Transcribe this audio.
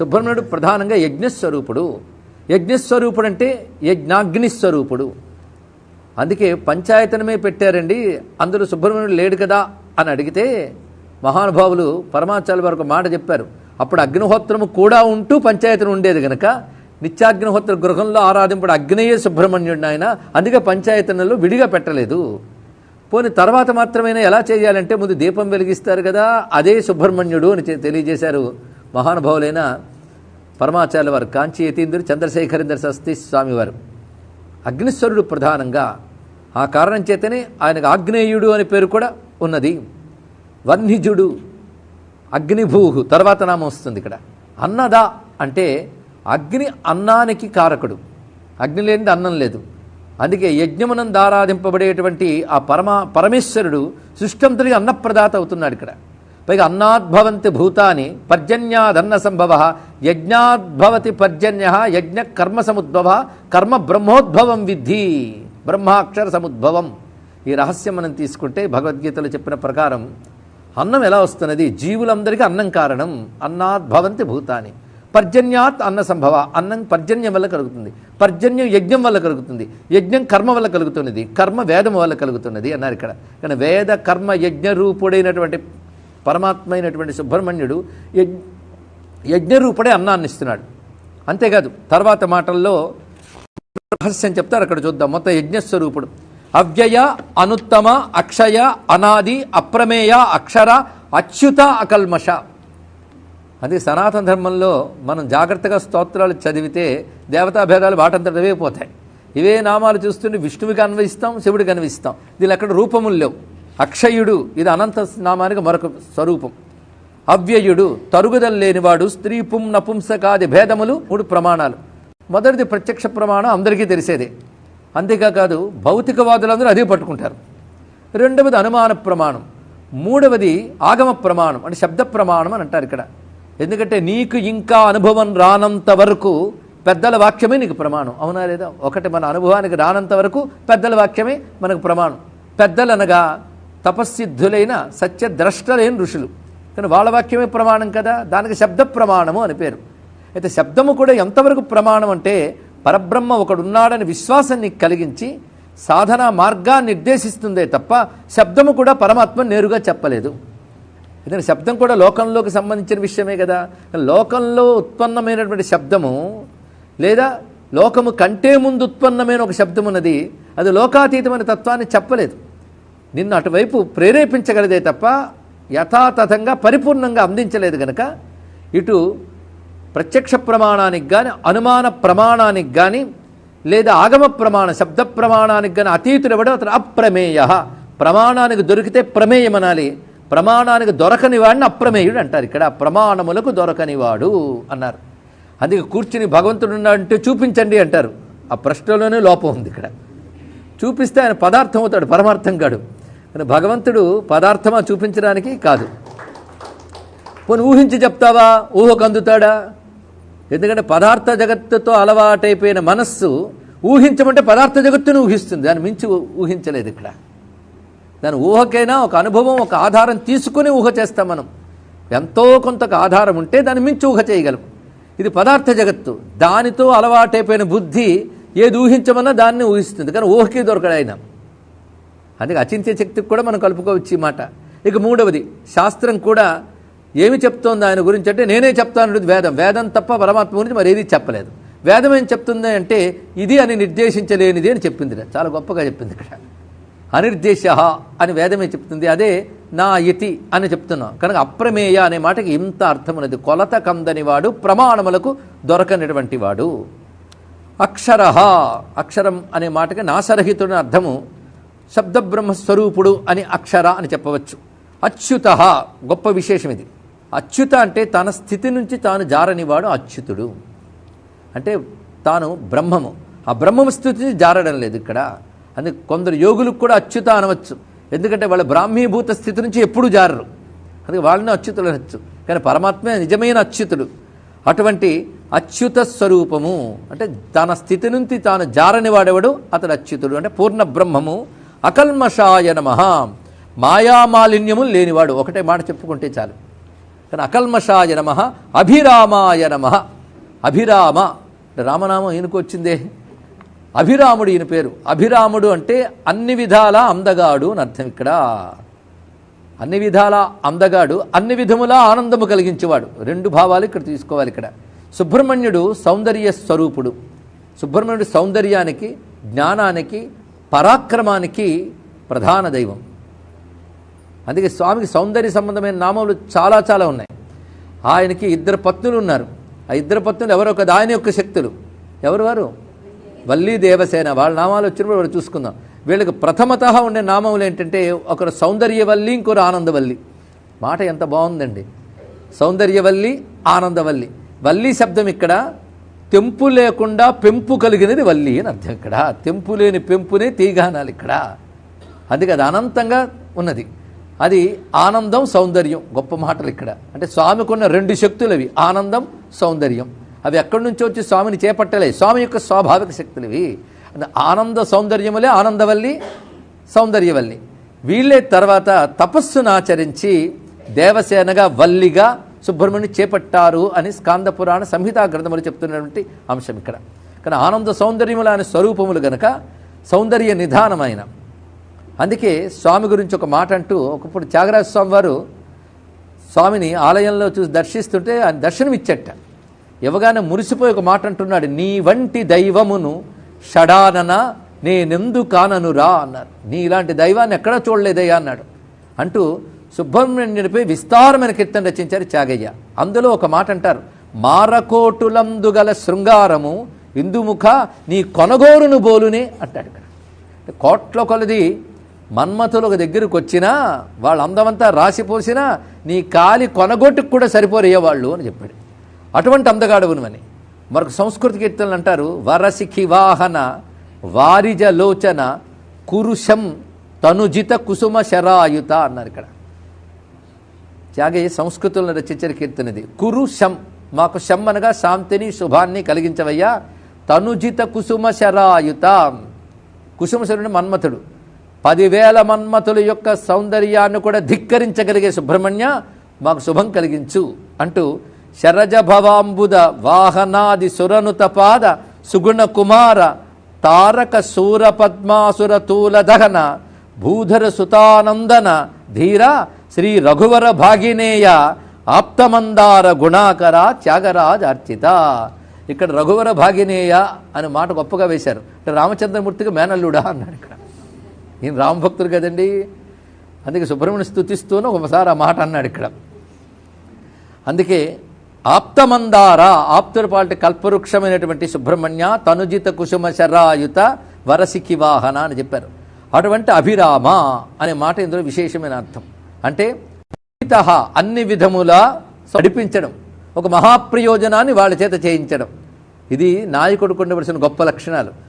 సుబ్రహ్మణ్యుడు ప్రధానంగా యజ్ఞస్వరూపుడు. యజ్ఞస్వరూపుడు అంటే యజ్ఞాగ్నిస్వరూపుడు. అందుకే పంచాయతనమే పెట్టారండి అందులో సుబ్రహ్మణ్యుడు లేడు కదా అని అడిగితే మహానుభావులు పరమాచార్య వారు ఒక మాట చెప్పారు. అప్పుడు అగ్నిహోత్రము కూడా ఉంటూ పంచాయతన ఉండేది కనుక నిత్యాగ్నిహోత్ర గృహంలో ఆరాధింపుడు అగ్నేయ సుబ్రహ్మణ్యుడిని ఆయన అందుకే పంచాయతనలో విడిగా పెట్టలేదు. పోని తర్వాత మాత్రమైనా ఎలా చేయాలంటే ముందు దీపం వెలిగిస్తారు కదా అదే సుబ్రహ్మణ్యుడు అని తెలియజేశారు మహానుభావులైన పరమాచార్య వారు కాంచి యతీంద్రుడు చంద్రశేఖరేంద్ర సస్తి స్వామివారు. అగ్నిశ్వరుడు ప్రధానంగా ఆ కారణం చేతనే ఆయనకు ఆగ్నేయుడు అనే పేరు కూడా ఉన్నది. వన్నిజుడు అగ్నిభూహు తర్వాత నామం వస్తుంది ఇక్కడ. అన్నదా అంటే అగ్ని అన్నానికి కారకుడు. అగ్ని లేనిది అన్నం లేదు. అందుకే యజ్ఞమునం దారాధింపబడేటువంటి ఆ పరమా పరమేశ్వరుడు సృష్టంతుడికి అన్నప్రదాత అవుతున్నాడు ఇక్కడ. పైగా అన్నాద్భవంతి భూతాని పర్జన్యాదన్న సంభవ యజ్ఞాద్భవతి పర్జన్య యజ్ఞ కర్మ సముద్భవ కర్మ బ్రహ్మోద్భవం విద్ధి బ్రహ్మాక్షర సముద్భవం ఈ రహస్యం మనం తీసుకుంటే భగవద్గీతలో చెప్పిన ప్రకారం అన్నం ఎలా వస్తున్నది? జీవులందరికీ అన్నం కారణం అన్నాద్భవంతి భూతాని. పర్జన్యాత్ అన్న సంభవ అన్నం పర్జన్యం వల్ల కలుగుతుంది. పర్జన్యం యజ్ఞం వల్ల కలుగుతుంది. యజ్ఞం కర్మ వల్ల కలుగుతున్నది. కర్మ వేదం వల్ల కలుగుతున్నది అన్నారు ఇక్కడ. కానీ వేద కర్మ యజ్ఞ రూపుడైనటువంటి పరమాత్మ అయినటువంటి సుబ్రహ్మణ్యుడు యజ్ఞ యజ్ఞరూపుడే అన్నాన్ని ఇస్తున్నాడు. అంతేకాదు తర్వాత మాటల్లో రహస్యం చెప్తారు అక్కడ చూద్దాం. మొత్తం యజ్ఞస్వరూపుడు. అవ్యయ అనుత్తమ అక్షయ అనాది అప్రమేయ అక్షర అచ్యుత అకల్మష. అది సనాతన ధర్మంలో మనం జాగ్రత్తగా స్తోత్రాలు చదివితే దేవతా భేదాలు వాటంతటవే పోతాయి. ఇవే నామాలు చూస్తుంటే విష్ణువుకి అన్వయిస్తాం శివుడికి అన్వయిస్తాం. దీని అక్కడ రూపములు లేవు. అక్షయుడు ఇది అనంత నామానికి మరొక స్వరూపం. అవ్యయుడు తరుగుదల లేనివాడు స్త్రీ పుం నపుంసకాది భేదములు మూడు ప్రమాణాలు. మొదటిది ప్రత్యక్ష ప్రమాణం అందరికీ తెలిసేదే. అంతేకాదు భౌతికవాదులందరూ అదే పట్టుకుంటారు. రెండవది అనుమాన ప్రమాణం. మూడవది ఆగమ ప్రమాణం అంటే శబ్ద ప్రమాణం అని అంటారు ఇక్కడ. ఎందుకంటే నీకు ఇంకా అనుభవం రానంత వరకు పెద్దల వాక్యమే నీకు ప్రమాణం. అవునా లేదా? ఒకటి మన అనుభవానికి రానంత వరకు పెద్దల వాక్యమే మనకు ప్రమాణం. పెద్దలనగా తపస్సిద్ధులైన సత్యద్రష్టలైన ఋషులు. కానీ వాళ్ళ వాక్యమే ప్రమాణం కదా? దానికి శబ్ద ప్రమాణము అని పేరు. అయితే శబ్దము కూడా ఎంతవరకు ప్రమాణం అంటే పరబ్రహ్మ ఒకడున్నాడని విశ్వాసాన్ని కలిగించి సాధన మార్గాన్ని నిర్దేశిస్తుందే తప్ప శబ్దము కూడా పరమాత్మ నేరుగా చెప్పలేదు. ఎందుకంటే శబ్దం కూడా లోకంలోకి సంబంధించిన విషయమే కదా? లోకంలో ఉత్పన్నమైనటువంటి శబ్దము లేదా లోకము కంటే ముందు ఉత్పన్నమైన ఒక శబ్దం ఉన్నది అది లోకాతీతమైన తత్వాన్ని చెప్పలేదు. నిన్ను అటువైపు ప్రేరేపించగలదే తప్ప యథాతథంగా పరిపూర్ణంగా అందించలేదు గనక ఇటు ప్రత్యక్ష ప్రమాణానికి కానీ అనుమాన ప్రమాణానికి కానీ లేదా ఆగమ ప్రమాణ శబ్ద ప్రమాణానికి కానీ అతీతులు అతను అప్రమేయ. ప్రమాణానికి దొరికితే ప్రమేయం అనాలి. ప్రమాణానికి దొరకని వాడిని అప్రమేయుడు అంటారు. ఇక్కడ ప్రమాణములకు దొరకనివాడు అన్నారు. అందుకే కూర్చుని భగవంతుడు అంటే చూపించండి అంటారు. ఆ ప్రశ్నలోనే లోపం ఉంది ఇక్కడ. చూపిస్తే ఆయన పదార్థం అవుతాడు పరమార్థం కాడు. కానీ భగవంతుడు పదార్థమా చూపించడానికి కాదు. పోనీ ఊహించి చెప్తావా? ఊహకు అందుతాడా? ఎందుకంటే పదార్థ జగత్తుతో అలవాటైపోయిన మనస్సు ఊహించమంటే పదార్థ జగత్తును ఊహిస్తుంది. దాన్ని మించి ఊహించలేదు ఇక్కడ. దాని ఊహకైనా ఒక అనుభవం ఒక ఆధారం తీసుకుని ఊహ చేస్తాం మనం. ఎంతో కొంత ఆధారం ఉంటే దాన్ని మించి ఊహ చేయగలం. ఇది పదార్థ జగత్తు. దానితో అలవాటైపోయిన బుద్ధి ఏది ఊహించమన్నా దాన్ని ఊహిస్తుంది. కానీ ఊహకే దొరకడాయినా అందుకే అచింత్య శక్తికి కూడా మనం కలుపుకోవచ్చు ఈ మాట. ఇక మూడవది శాస్త్రం కూడా ఏమి చెప్తోంది ఆయన గురించి అంటే నేనే చెప్తాను వేదం. వేదం తప్ప పరమాత్మ గురించి మరి ఏది చెప్పలేదు. వేదం ఏం చెప్తుంది అంటే ఇది అని నిర్దేశించలేనిది అని చెప్పింది చాలా గొప్పగా చెప్పింది ఇక్కడ. అనిర్దేశ అని వేదమే చెప్తుంది. అదే నా ఇతి అని చెప్తున్నాం. కనుక అప్రమేయ అనే మాటకి ఇంత అర్థం ఉన్నది. కొలత కందని వాడు ప్రమాణములకు దొరకనటువంటి వాడు. అక్షర అక్షరం అనే మాటకి నాసరహితుడని అర్థము శబ్దబ్రహ్మస్వరూపుడు అని అక్షర అని చెప్పవచ్చు. అచ్యుత గొప్ప విశేషం ఇది అచ్యుత అంటే తన స్థితి నుంచి తాను జారనివాడు అచ్యుతుడు. అంటే తాను బ్రహ్మము. ఆ బ్రహ్మము స్థితి జారడం లేదు ఇక్కడ. అందుకే కొందరు యోగులకు కూడా అచ్యుత అనవచ్చు. ఎందుకంటే వాళ్ళ బ్రాహ్మీభూత స్థితి నుంచి ఎప్పుడూ జారరు. అందుకే వాళ్ళని అచ్యుతులు అనొచ్చు. కానీ పరమాత్మే నిజమైన అచ్యుతుడు. అటువంటి అచ్యుత స్వరూపము అంటే తన స్థితి నుంచి తాను జారని వాడేవాడు అతడు అచ్యుతుడు. అంటే పూర్ణ బ్రహ్మము అకల్మషాయ నమ. మాయామాలిన్యము లేనివాడు. ఒకటే మాట చెప్పుకుంటే చాలు. కానీ అకల్మషాయ నమ అభిరామాయ నమ. అభిరామ. రామనామం ఈయనకొచ్చిందే అభిరాముడు ఈయన పేరు. అభిరాముడు అంటే అన్ని విధాల అందగాడు అని అర్థం ఇక్కడ. అన్ని విధాల అందగాడు అన్ని విధములా ఆనందము కలిగించేవాడు. రెండు భావాలు ఇక్కడ తీసుకోవాలి ఇక్కడ. సుబ్రహ్మణ్యుడు సౌందర్య స్వరూపుడు. సుబ్రహ్మణ్యుడు సౌందర్యానికి జ్ఞానానికి పరాక్రమానికి ప్రధాన దైవం. అందుకే స్వామికి సౌందర్య సంబంధమైన నామములు చాలా చాలా ఉన్నాయి. ఆయనకి ఇద్దరు పత్నులు ఉన్నారు. ఆ ఇద్దరు పత్నులు ఎవరో ఒక ఆయన యొక్క శక్తులు. ఎవరు వారు? వల్లీ దేవసేన. వాళ్ళ నామాలు వచ్చినప్పుడు వాళ్ళు చూసుకుందాం. వీళ్ళకి ప్రథమత ఉండే నామములు ఏంటంటే ఒకరు సౌందర్యవల్లి ఇంకొకరు ఆనందవల్లి. మాట ఎంత బాగుందండి. సౌందర్యవల్లి ఆనందవల్లి. వల్లి శబ్దం ఇక్కడ తెంపు లేకుండా పెంపు కలిగినది వల్లి అని అర్థం ఇక్కడ. తెంపు లేని పెంపునే తీగానాలి ఇక్కడ. అందుకే అది అనంతంగా ఉన్నది. అది ఆనందం సౌందర్యం గొప్ప మాటలు ఇక్కడ. అంటే స్వామికి ఉన్న రెండు శక్తులు అవి ఆనందం సౌందర్యం. అవి ఎక్కడి నుంచో వచ్చి స్వామిని చేపట్టలే స్వామి యొక్క స్వాభావిక శక్తులు ఇవి అంటే ఆనంద సౌందర్యములే ఆనందవల్లి సౌందర్యవల్లి. వీళ్ళే తర్వాత తపస్సును ఆచరించి దేవసేనగా వల్లిగా సుబ్రహ్మణ్యుని చేపట్టారు అని స్కాంద పురాణ సంహితా గ్రంథములు చెప్తున్నటువంటి అంశం ఇక్కడ. కానీ ఆనంద సౌందర్యములు అనే స్వరూపములు గనక సౌందర్య నిధానమైన. అందుకే స్వామి గురించి ఒక మాట అంటూ ఒకప్పుడు త్యాగరాజ స్వామి వారు స్వామిని ఆలయంలో చూసి దర్శిస్తుంటే ఆయన దర్శనమిచ్చట. ఇవ్వగానే మురిసిపోయి ఒక మాట అంటున్నాడు నీ వంటి దైవమును షడానన నేనెందు కాననురా అన్నారు. నీ ఇలాంటి దైవాన్ని ఎక్కడా చూడలేదయ్యా అన్నాడు. అంటూ సుబ్రహ్మణ్యునిపై విస్తారమైన కీర్తన రచించారు త్యాగయ్య. అందులో ఒక మాట అంటారు మారకోటులందుగల శృంగారము ఇందుముఖ నీ కొనగోరును బోలునే అంటాడు ఇక్కడ. కోట్ల కొలది మన్మథులు ఒక దగ్గరకు వచ్చినా వాళ్ళ అందమంతా రాసిపోసినా నీ కాలి కొనగొట్టుకు కూడా సరిపోరయ్యేవాళ్ళు అని చెప్పాడు. అటువంటి అందగాడువునని మరొక సంస్కృతి కీర్తనలు అంటారు వరసిఖి వాహన వారిజ లోచన కురుషం తనుజిత కుసుమ శరాయుత అన్నారు ఇక్కడ. త్యాగయ్య సంస్కృతులను రచించిన కీర్తనది. కురు శం మాకు శం అనగా శాంతిని శుభాన్ని కలిగించవయ్యా. తనుజిత కుసుమ శరాయుత. కుసుమశరుని మన్మథుడు. పదివేల మన్మథుల యొక్క సౌందర్యాన్ని కూడా ధిక్కరించగలిగే సుబ్రహ్మణ్య మాకు శుభం కలిగించు అంటూ శరజ భవాంబుద వాహనాది సురనుత పాద సుగుణ కుమార తారక సూర పద్మాసుర తూల దహన భూధర సుతానందన ధీర శ్రీ రఘువర భాగినేయ ఆప్తమందార గుణాకర త్యాగరాజ్ అర్చిత. ఇక్కడ రఘువర భాగినేయ అనే మాట గొప్పగా వేశారు. అంటే రామచంద్రమూర్తికి మేనల్లుడా అన్నాడు ఇక్కడ. ఈయన రామభక్తుడు కదండి. అందుకే సుబ్రహ్మణ్య స్థుతిస్తూనే ఒకసారి ఆ మాట అన్నాడు ఇక్కడ. అందుకే ఆప్తమందార ఆప్తుల పాటి కల్పవృక్షమైనటువంటి సుబ్రహ్మణ్య తనుజిత కుసుమ శరాయుత వరసికి వాహన అని చెప్పారు. అటువంటి అభిరామ అనే మాట ఇందులో విశేషమైన అర్థం. అంటే అన్ని విధములా నడిపించడం ఒక మహాప్రయోజనాన్ని వాళ్ళ చేత చేయించడం. ఇది నాయకుడు ఉండవలసిన గొప్ప లక్షణాలు.